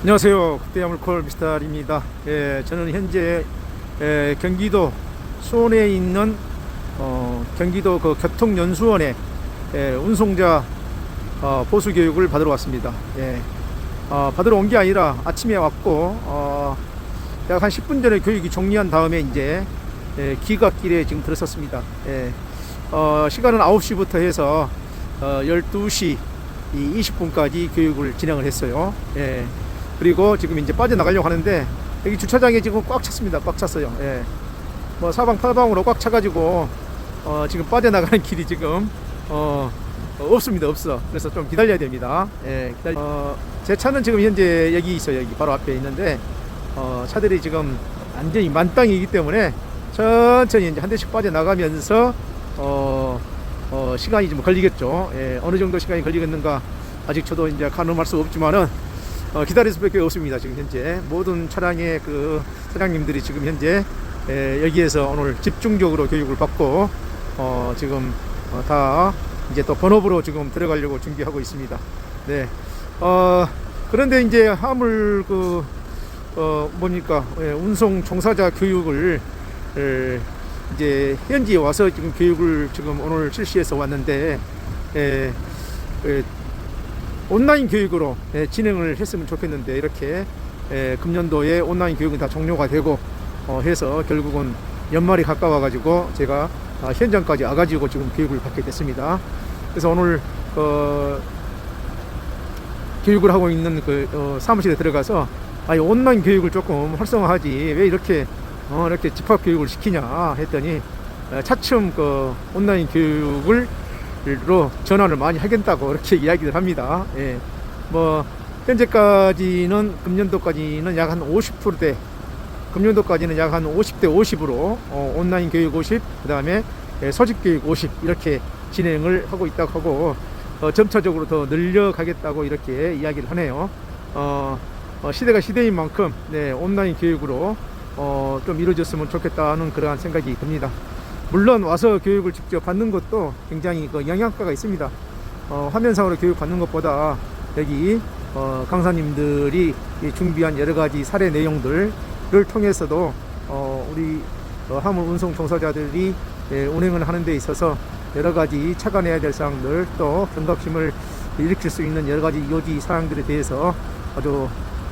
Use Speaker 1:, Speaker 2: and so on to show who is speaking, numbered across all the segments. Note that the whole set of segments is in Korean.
Speaker 1: 안녕하세요. 그때야물콜 미스터입니다. 예, 저는 현재 예, 경기도 수원에 있는 어, 경기도 그 교통연수원에 예, 운송자 어, 보수 교육을 받으러 왔습니다. 예, 어, 받으러 온 게 아니라 아침에 왔고 어, 약 한 10분 전에 교육이 종료한 다음에 이제 예, 기각길에 지금 들었었습니다. 예, 어, 시간은 9시부터 해서 어, 12시 20분까지 교육을 진행을 했어요. 예. 그리고 지금 이제 빠져나가려고 하는데 여기 주차장에 지금 꽉 찼습니다. 꽉 찼어요. 예. 뭐 사방팔방으로 꽉 차가지고 어, 지금 빠져나가는 길이 지금 어, 어, 없습니다. 없어. 그래서 좀 기다려야 됩니다. 예, 기다려. 어, 제 차는 지금 현재 여기 있어요. 여기 바로 앞에 있는데 어, 차들이 지금 완전히 만땅이기 때문에 천천히 이제 한 대씩 빠져나가면서 어, 어, 시간이 좀 걸리겠죠. 예, 어느 정도 시간이 걸리겠는가 아직 저도 이제 가늠할 수 없지만은 어, 기다릴 수밖에 없습니다. 지금 현재 모든 차량의 그 사장님들이 지금 현재 에, 여기에서 오늘 집중적으로 교육을 받고 어, 지금 어, 다 이제 또 본업으로 지금 들어가려고 준비하고 있습니다. 네. 어, 그런데 이제 화물 그 어, 뭡니까 예, 운송 종사자 교육을 에, 이제 현지에 와서 지금 교육을 지금 오늘 실시해서 왔는데 에, 에, 온라인 교육으로 예, 진행을 했으면 좋겠는데 이렇게 예, 금년도에 온라인 교육은 다 종료가 되고 어, 해서 결국은 연말이 가까워 가지고 제가 아, 현장까지 와가지고 지금 교육을 받게 됐습니다. 그래서 오늘 어, 교육을 하고 있는 그 어, 사무실에 들어가서 아, 이 온라인 교육을 조금 활성화하지 왜 이렇게 어, 이렇게 집합 교육을 시키냐 했더니 어, 차츰 그 온라인 교육을 로 전환을 많이 하겠다고 이렇게 이야기를 합니다. 예. 뭐 현재까지는 금년도까지는 약 한 50%대 금년도까지는 약 한 50대 50으로 어, 온라인 교육 50, 그 다음에 소집 교육 50 이렇게 진행을 하고 있다고 하고 어, 점차적으로 더 늘려가겠다고 이렇게 이야기를 하네요. 어, 어, 시대가 시대인 만큼 네, 온라인 교육으로 어, 좀 이루어졌으면 좋겠다는 그러한 생각이 듭니다. 물론 와서 교육을 직접 받는 것도 굉장히 그 영향가가 있습니다. 어, 화면상으로 교육 받는 것보다 여기 어, 강사님들이 이 준비한 여러 가지 사례 내용들을 통해서도 어, 우리 어, 화물 운송 종사자들이 예, 운행을 하는 데 있어서 여러 가지 착안해야 될 사항들 또 경각심을 일으킬 수 있는 여러 가지 요지 사항들에 대해서 아주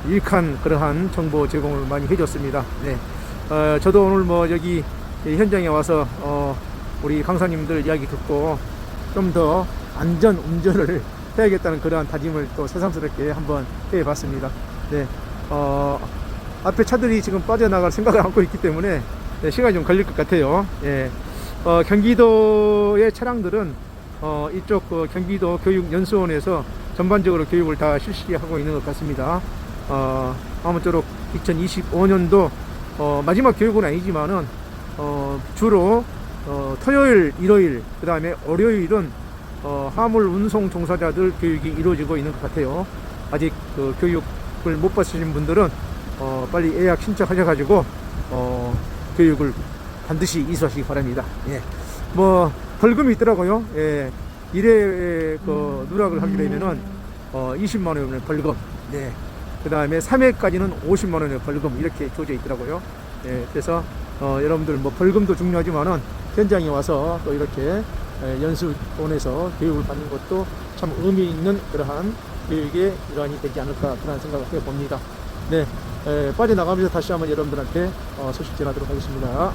Speaker 1: 유익한 그러한 정보 제공을 많이 해줬습니다. 네. 어, 저도 오늘 뭐 여기 이 현장에 와서 어, 우리 강사님들 이야기 듣고 좀 더 안전 운전을 해야겠다는 그러한 다짐을 또 새삼스럽게 한번 해봤습니다. 네, 어, 앞에 차들이 지금 빠져나갈 생각을 안고 있기 때문에 네, 시간이 좀 걸릴 것 같아요. 예, 어, 경기도의 차량들은 어, 이쪽 그 경기도 교육연수원에서 전반적으로 교육을 다 실시하고 있는 것 같습니다. 어, 아무쪼록 2025년도 어, 마지막 교육은 아니지만은 어, 주로 어, 토요일, 일요일, 그 다음에 월요일은 어, 화물 운송 종사자들 교육이 이루어지고 있는 것 같아요. 아직 그 교육을 못 받으신 분들은 어, 빨리 예약 신청하셔가지고 어, 교육을 반드시 이수하시기 바랍니다. 예. 뭐 벌금이 있더라고요. 예. 일회 그 누락을 하게 되면은 어, 20만 원의 벌금. 네. 그 다음에 3회까지는 50만 원의 벌금 이렇게 줘져 있더라고요. 예. 그래서 어, 여러분들 뭐 벌금도 중요하지만은 현장에 와서 또 이렇게 에, 연수원에서 교육을 받는 것도 참 의미 있는 그러한 교육의 일환이 되지 않을까 그런 생각을 해봅니다. 네, 에, 빠져나가면서 다시 한번 여러분들한테 어, 소식 전하도록 하겠습니다.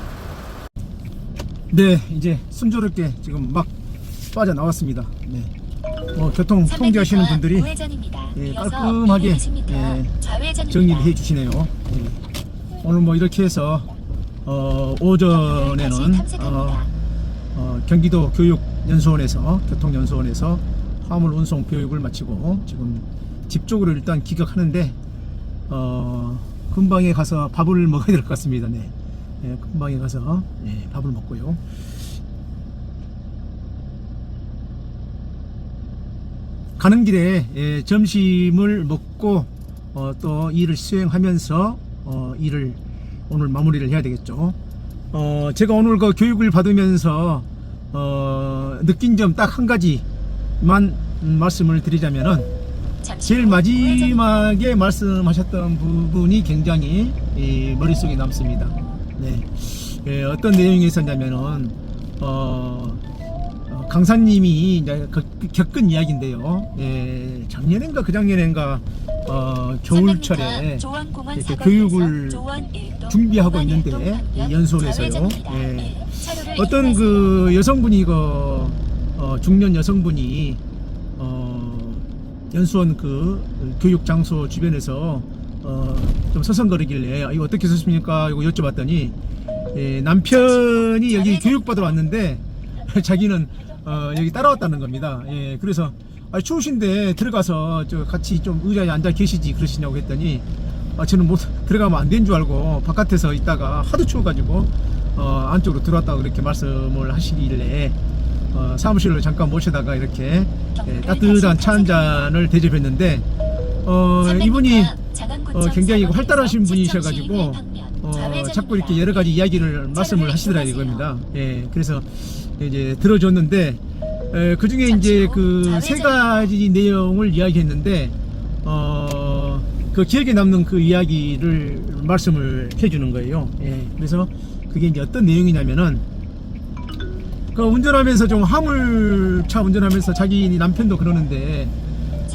Speaker 1: 네, 이제 순조롭게 지금 막 빠져나왔습니다. 네. 어, 교통 통제하시는 분들이 예, 깔끔하게 예, 정리를 해 주시네요. 예. 오늘 뭐 이렇게 해서 어, 오전에는 어, 어, 경기도 교육연수원에서 교통연수원에서 화물 운송 교육을 마치고 지금 집 쪽으로 일단 기각하는데 어, 금방에 가서 밥을 먹어야 될 것 같습니다. 네. 예, 금방에 가서 예, 밥을 먹고요. 가는 길에 예, 점심을 먹고 어, 또 일을 수행하면서 어, 일을 오늘 마무리를 해야 되겠죠. 어, 제가 오늘 그 교육을 받으면서 어, 느낀 점 딱 한 가지만 음, 말씀을 드리자면은 제일
Speaker 2: 후
Speaker 1: 마지막에 말씀하셨던 부분이 굉장히 이 머릿속에 남습니다. 네. 예, 어떤 내용이 있었냐면은, 어, 어, 강사님이 이제 그- 그 겪은 이야기인데요. 예, 작년인가 그작년인가, 어, 겨울철에 이렇게 교육을 준비하고 있는데, 이 연수원에서요. 예. 어떤 그 여성분이 그 어, 중년 여성분이 어, 연수원 그 교육 장소 주변에서 어, 좀 서성거리길래 아, 이거 어떻게 썼습니까? 이거 여쭤봤더니 예, 남편이 여기 교육 받으러 왔는데 자기는 어, 여기 따라왔다는 겁니다. 예, 그래서 아, 추우신데 들어가서 저 같이 좀 의자에 앉아 계시지 그러시냐고 했더니 아, 저는 못 들어가면 안 된 줄 알고 바깥에서 있다가 하도 추워가지고 어, 안쪽으로 들어왔다고 그렇게 말씀을 하시길래 어, 사무실로 잠깐 모시다가 이렇게 예, 따뜻한 차 한 잔을 대접했는데 어, 이분이 어, 굉장히 활달하신 분이셔가지고 어, 자꾸 이렇게 여러 가지 이야기를 말씀을 하시더라 이겁니다. 예, 그래서 이제 들어줬는데 그 중에 이제 그 세 가지 내용을 이야기했는데 어, 그 기억에 남는 그 이야기를 말씀을 해주는 거예요. 예, 그래서 그게 이제 어떤 내용이냐면은 그 운전하면서 좀 화물차 운전하면서 자기 남편도 그러는데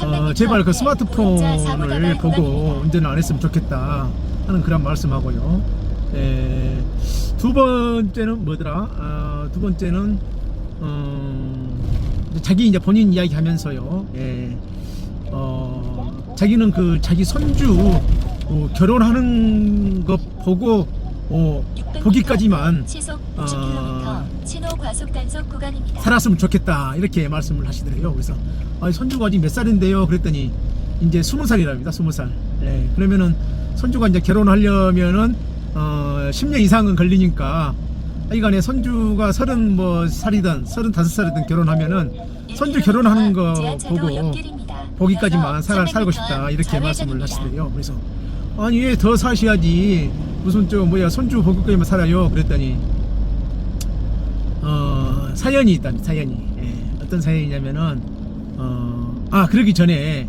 Speaker 1: 어, 제발 그 스마트폰을 보고 운전을 안 했으면 좋겠다 하는 그런 말씀하고요. 에, 두 번째는 뭐더라? 아, 두 번째는 음, 이제 자기 이제 본인 이야기 하면서요. 예, 어, 자기는 그 자기 손주 어, 결혼하는 것 보고 어, 보기까지만
Speaker 2: 시속
Speaker 1: 어,
Speaker 2: 50km 신호 과속 단속 구간입니다.
Speaker 1: 살았으면 좋겠다 이렇게 말씀을 하시더래요. 그래서 아, 손주가 아직 몇 살인데요? 그랬더니 이제 스무 살이랍니다. 스무 살. 예, 그러면은 손주가 이제 결혼하려면은 어, 10년 이상은 걸리니까 이간에 손주가 서른 뭐 살이든 서른 다섯 살이든 결혼하면은 손주 결혼하는 거 보고 보기까지만 살, 살고 싶다 이렇게 말씀을 하시더래요. 그래서 아니 왜더 사셔야지 무슨 저 뭐야 손주 보기까지만 살아요. 그랬더니 어, 사연이 있답니다. 사연이 예, 어떤 사연이냐면은 어, 아 그러기 전에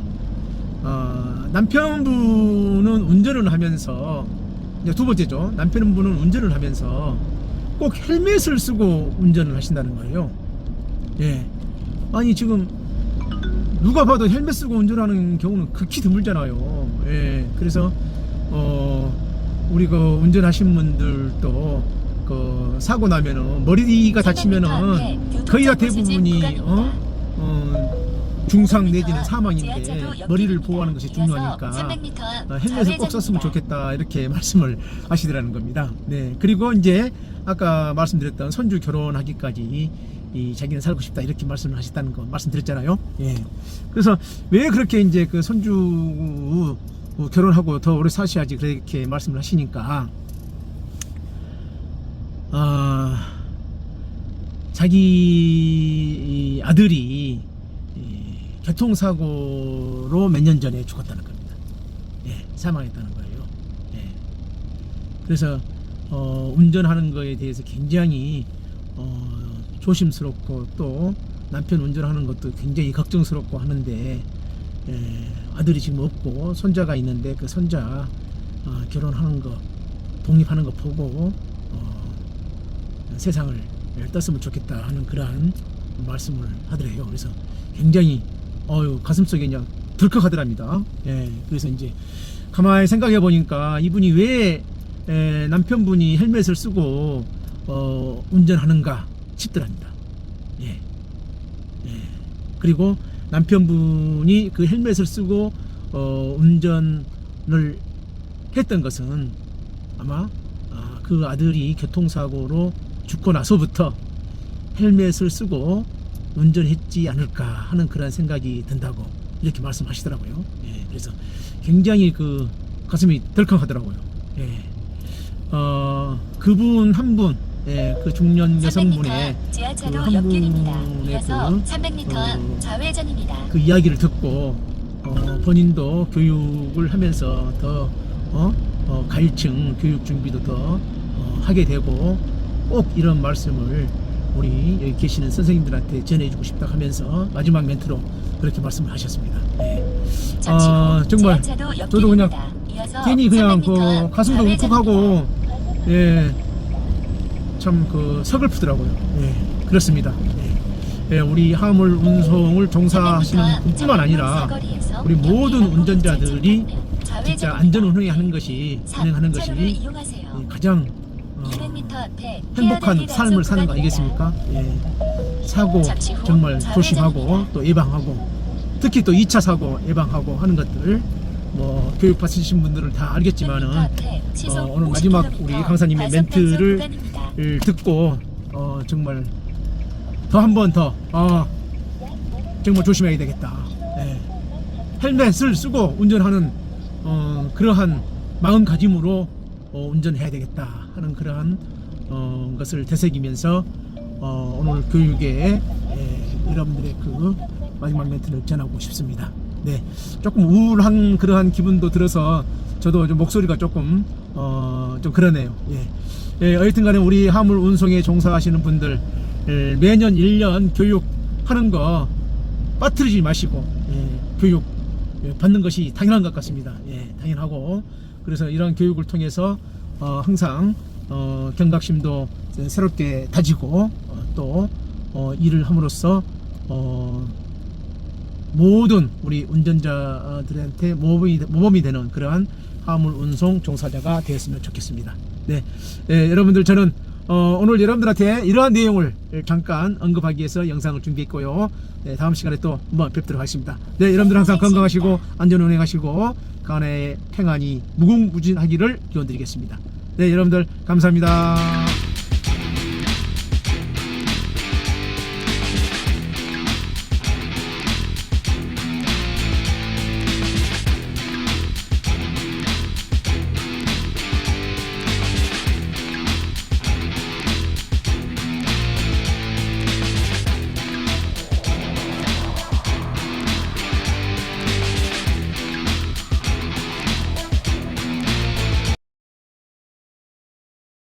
Speaker 1: 어, 남편분은 운전을 하면서 두 번째죠. 남편분은 운전을 하면서 꼭 헬멧을 쓰고 운전을 하신다는 거예요. 예. 아니 지금 누가 봐도 헬멧 쓰고 운전하는 경우는 극히 드물잖아요. 예. 그래서 어 우리 그 운전하신 분들도 그 사고 나면은 머리가 다치면은 거의 다 대부분이 어, 어 중상 내지는 사망인데 머리를 보호하는 것이 중요하니까 어, 헬멧을 꼭 썼으면 좋겠다 이렇게 말씀을 하시더라는 겁니다. 네 그리고 이제 아까 말씀드렸던 손주 결혼하기까지 이 자기는 살고 싶다 이렇게 말씀을 하셨다는 거 말씀드렸잖아요. 예. 그래서 왜 그렇게 이제 그 어, 결혼하고 더 오래 사셔야지 그렇게 말씀을 하시니까 아 자기 이 아들이 이 교통사고로 몇 년 전에 죽었다는 겁니다. 예, 사망했다는 거예요. 예. 그래서 어, 운전하는 거에 대해서 굉장히 어, 조심스럽고 또 남편 운전하는 것도 굉장히 걱정스럽고 하는데 예, 아들이 지금 없고 손자가 있는데 그 손자 어, 결혼하는 거 독립하는 거 보고 어, 세상을 떴으면 좋겠다 하는 그러한 말씀을 하더래요. 그래서 굉장히 어유 가슴속에 그냥 덜컥하더랍니다. 예, 그래서 이제 가만히 생각해 보니까 이분이 왜 에, 남편분이 헬멧을 쓰고 어, 운전하는가 싶더랍니다. 예. 예. 그리고 남편분이 그 헬멧을 쓰고 어, 운전을 했던 것은 아마 아, 그 아들이 교통사고로 죽고 나서부터 헬멧을 쓰고 운전했지 않을까 하는 그런 생각이 든다고 이렇게 말씀하시더라고요. 예, 그래서 굉장히 그 가슴이 덜컹하더라고요. 예. 어, 그분 한 분, 예, 그 중년 여성분의 그한. 분의 그,
Speaker 2: 300m
Speaker 1: 어,
Speaker 2: 좌회전입니다.
Speaker 1: 그 이야기를 듣고 어, 본인도 교육을 하면서 더 어, 어, 가일층 교육 준비도 더 어, 하게 되고 꼭 이런 말씀을 우리 여기 계시는 선생님들한테 전해주고 싶다 하면서 마지막 멘트로 그렇게 말씀을 하셨습니다. 네. 아, 정말 저도 그냥 괜히 그냥
Speaker 2: 300m
Speaker 1: 그 가슴도. 울컥하고 예, 참 그 서글프더라고요. 예, 그렇습니다. 예, 예, 우리 화물 운송을 종사하시는
Speaker 2: 300m
Speaker 1: 분뿐만 아니라 우리 모든 운전자들이. 진짜 안전 운행하는 것이 운행하는 것이 가장 어,
Speaker 2: 200m 앞에
Speaker 1: 행복한 삶을 사는 거. 아니겠습니까? 예. 사고 정말. 조심하고 또 예방하고 특히 또 2차 사고 예방하고 하는 것들 뭐 교육 받으신 분들은 다
Speaker 2: 200m
Speaker 1: 알겠지만은
Speaker 2: 앞에 시속
Speaker 1: 어, 오늘 마지막
Speaker 2: 50km
Speaker 1: 우리 강사님의 멘트를 듣고 어, 정말 더 한 번더 어, 정말 조심해야 되겠다. 예. 헬멧을 쓰고 운전하는 어, 그러한 마음가짐으로 어, 운전해야 되겠다 하는 그러한 어, 것을 되새기면서 어, 오늘 교육에 예, 여러분들의 그 마지막 멘트를 전하고 싶습니다. 네, 조금 우울한 그러한 기분도 들어서 저도 좀 목소리가 조금 어, 좀 그러네요. 예. 예, 어쨌든간에 우리 화물 운송에 종사하시는 분들 예, 매년 1년 교육하는 거 빠뜨리지 마시고 예, 교육 예, 받는 것이 당연한 것 같습니다. 예, 당연하고 그래서 이런 교육을 통해서 어, 항상 어, 경각심도 새롭게 다지고 어, 또 어, 일을 함으로써 어, 모든 우리 운전자들한테 모범이, 모범이 되는 그러한 화물 운송 종사자가 되었으면 좋겠습니다. 네, 예, 여러분들 저는 어, 오늘 여러분들한테 이러한 내용을 잠깐 언급하기 위해서 영상을 준비했고요. 네, 다음 시간에 또 한번 뵙도록 하겠습니다. 네, 여러분들 항상 건강하시고 안전 운행하시고 간에 평안이 무궁무진하기를 기원드리겠습니다. 네, 여러분들 감사합니다.